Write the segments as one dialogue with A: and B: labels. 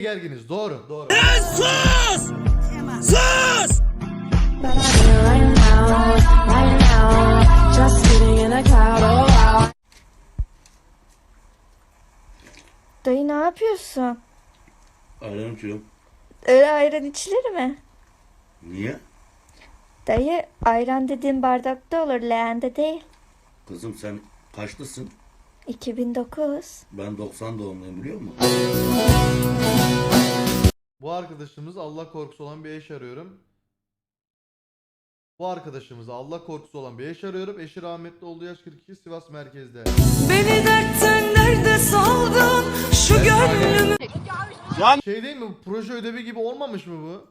A: gerginiz. Doğru. Doğru.
B: Oh, wow.
C: Dayı ne yapıyorsun?
D: Ayran içiyorum.
C: Öyle ayran içilir mi?
D: Niye?
C: Dayı ayran dediğin bardakta olur leğende değil.
D: Kızım sen kaçlısın?
C: 2009.
D: Ben 90 doğumluyum biliyor musun?
A: Bu arkadaşımız Allah korkusu olan bir eş arıyorum. Bu arkadaşımıza Allah korkusu olan bir eş arıyorum. Eşi rahmetli olduğu yaş 42 Sivas merkezde.
E: Beni dertten nerede saldın şu gönlümü
A: Şey değil mi? bu Proje ödevi gibi olmamış mı bu?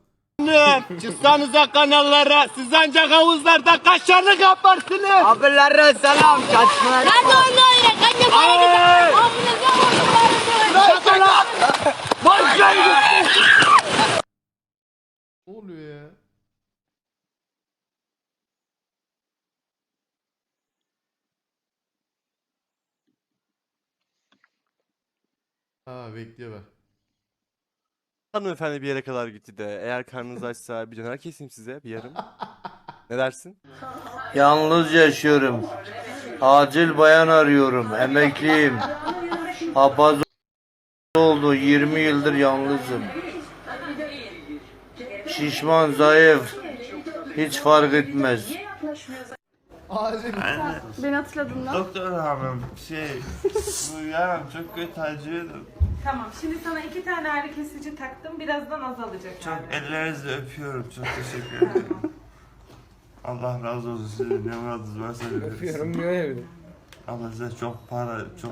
F: Çıksanıza kanallara, siz ancak havuzlarda kaşarlık yaparsınız. Abilere selam, kaçma.
G: Hadi oyna oyna. Kaç
F: Ay!
G: yapalım?
F: Boş ver.
A: Ne oluyor ya? Ha bekliyor bak.
H: Hanımefendi bir yere kadar gitti de eğer karnınız açsa bir döner keseyim size bir yarım. Ne dersin?
I: Yalnız yaşıyorum. Acil bayan arıyorum. Emekliyim. Papaz oldu. 20 yıldır yalnızım. Şişman, zayıf. Hiç fark etmez.
A: Acil.
C: Beni hatırladın mı?
F: Doktor hanım, şey, bu yaram çok kötü acıyordu.
E: Tamam şimdi sana iki tane ağrı kesici taktım birazdan azalacak.
F: Çok ellerinizle öpüyorum, çok teşekkür ederim. Allah razı olsun sizin ne muradınız varsa Öpüyorum niye Allah size çok para, çok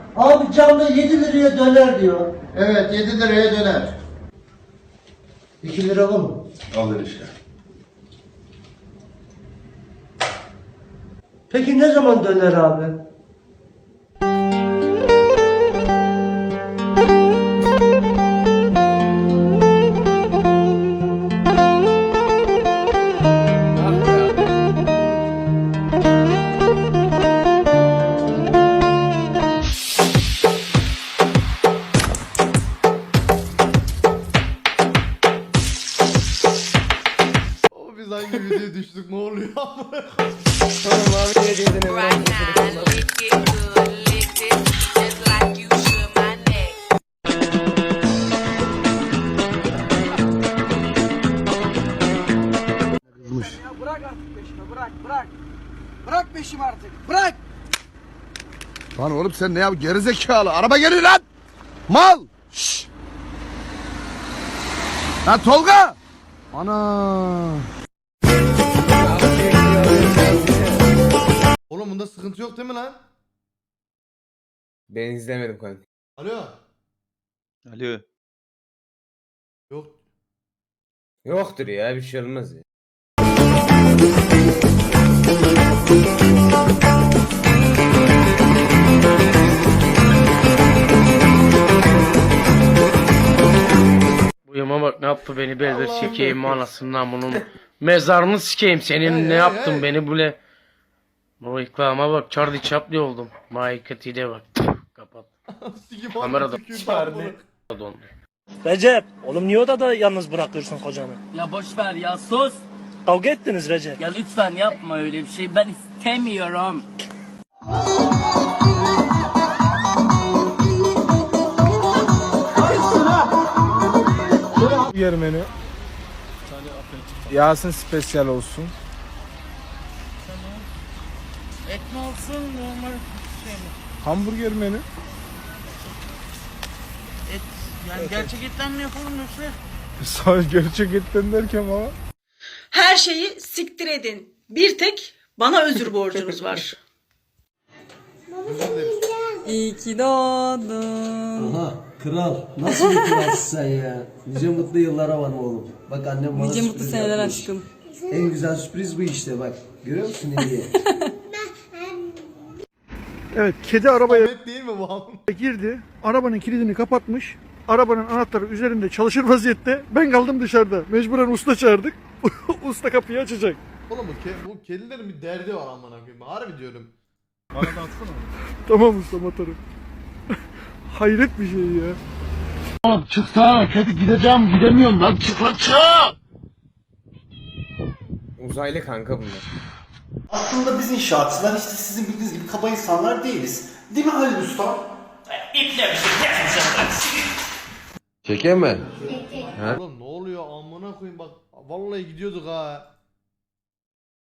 I: Abi camda 7 liraya döner diyor.
J: Evet 7 liraya döner.
I: 2 lira var mı?
D: Alır işte.
I: Peki ne zaman döner abi?
A: Biz hangi videoya düştük ne oluyor?
F: Bırak artık peşimi, bırak, bırak. Bırak peşimi artık, bırak.
J: Lan oğlum sen ne yap gerizekalı araba geliyor lan. Mal. Şşş. Lan Tolga. Ana.
H: Ben izlemedim kanka.
A: Alo.
H: Alo.
A: Yok.
H: Yoktur ya bir şey olmaz ya.
F: Bu yama bak ne yaptı beni bezdir sikeyim anasından bunun. Mezarını sikeyim senin
A: Hey,
F: ne
A: hey,
F: yaptın
A: hey.
F: beni böyle. Bu iklama bak Charlie Chaplin oldum. Maikati'de bak.
A: Sikim
F: Kamerada.
A: Charlie.
F: Dondu.
K: Recep, oğlum niye odada yalnız bırakıyorsun kocanı?
E: Ya boş ver ya sus.
K: Kavga ettiniz Recep.
E: Ya lütfen yapma öyle bir şey ben istemiyorum.
F: Yer menü. Yasin spesyal olsun.
E: Et mi olsun normal şey mi?
F: Hamburger menü.
K: Yani gerçekten mi yapalım yoksa?
L: Sadece gerçekten derken ama.
B: Her şeyi siktir edin. Bir tek bana özür borcunuz var.
E: İyi ki doğdun.
M: Aha kral. Nasıl bir kralsın sen ya? Nice mutlu yıllara var oğlum. Bak annem bana
E: Nice mutlu
M: sürpriz
E: seneler
M: yapmış.
E: aşkım.
M: En güzel sürpriz bu işte bak. Görüyor musun hediye?
L: Evet kedi arabaya
A: Ahmet değil mi bu
L: girdi. Arabanın kilidini kapatmış. Arabanın anahtarı üzerinde çalışır vaziyette. Ben kaldım dışarıda. Mecburen usta çağırdık. usta kapıyı açacak.
A: Oğlum bu, ke- bu kedilerin bir derdi var amına koyayım. Harbi diyorum.
L: Tamam usta motorum. Hayret bir şey ya.
J: Oğlum çıksana kedi gideceğim gidemiyorum lan çık lan çık.
K: Uzaylı kanka bunlar.
M: Aslında biz inşaatçılar işte sizin bildiğiniz gibi kaba insanlar değiliz. Değil mi Halil Usta?
J: Çekeme.
A: Oğlum ne oluyor amına koyayım bak. Vallahi gidiyorduk ha.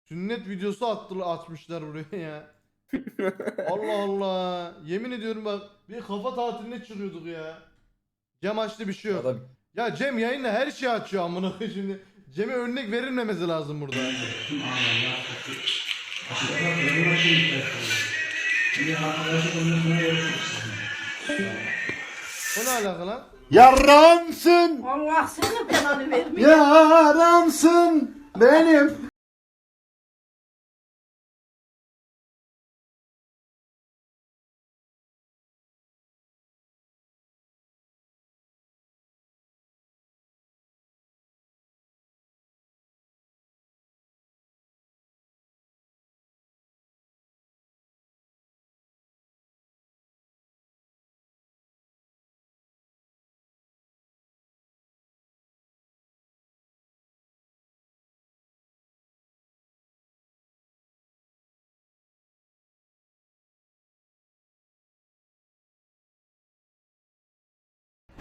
A: Sünnet videosu attılar açmışlar buraya ya. Allah Allah. Yemin ediyorum bak bir kafa tatiline çıkıyorduk ya. Cem açtı bir şey yok. Ya Cem yayında her şeyi açıyor amına koyayım şimdi. Cem'e örnek verilmemesi lazım burada. O ne alaka lan?
J: Yaramsın.
B: Allah senin belanı vermiyor.
J: Yaramsın. Benim.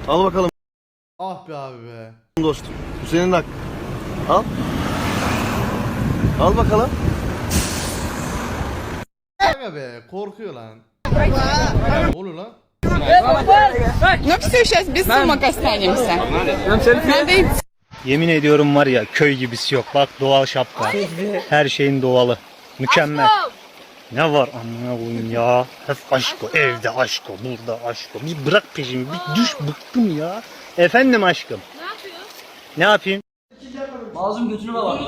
J: Al bakalım
A: Ah be abi be.
J: dostum. Bu senin hak. Al. Al bakalım.
A: Aga be korkuyor lan. Ne oluyor lan?
K: Yemin ediyorum var ya köy gibisi yok. Bak doğal şapka. Her şeyin doğalı. Mükemmel. Ne var amına koyayım ya. Hep aşko. Evde aşko. Burada aşko. Bir bırak peşimi. Bir düş bıktım ya. Efendim aşkım. Ne yapıyorsun? Ne yapayım?
M: Mazlum götürme bak.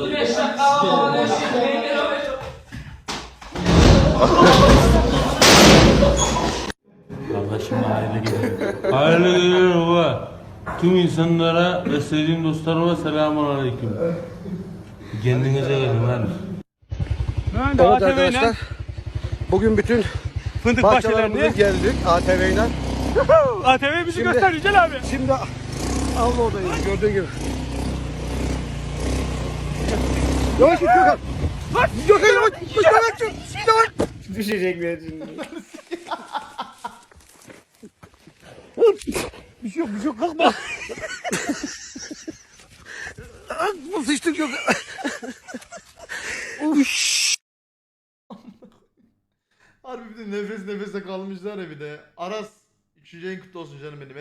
L: Kardeşim aile gidiyor. aile gidiyor baba. Tüm insanlara ve sevdiğim dostlarıma selamun aleyküm. Kendinize gelin lan.
J: Evet arkadaşlar. Bugün bütün
K: Fındık
J: bahçelerimize geldik ATV'den.
K: ATV bizi göster Yücel abi.
J: Şimdi Avlu'dayız gördüğün gibi. Yavaş git Gökhan. Gökhan yavaş. Yavaş. Yavaş.
K: Düşecekler şimdi.
J: Bir şey yok bir şey yok kalkma. Bu sıçtık yok.
A: Ya bir de. Aras. Üçüncü en kutlu olsun canım benim.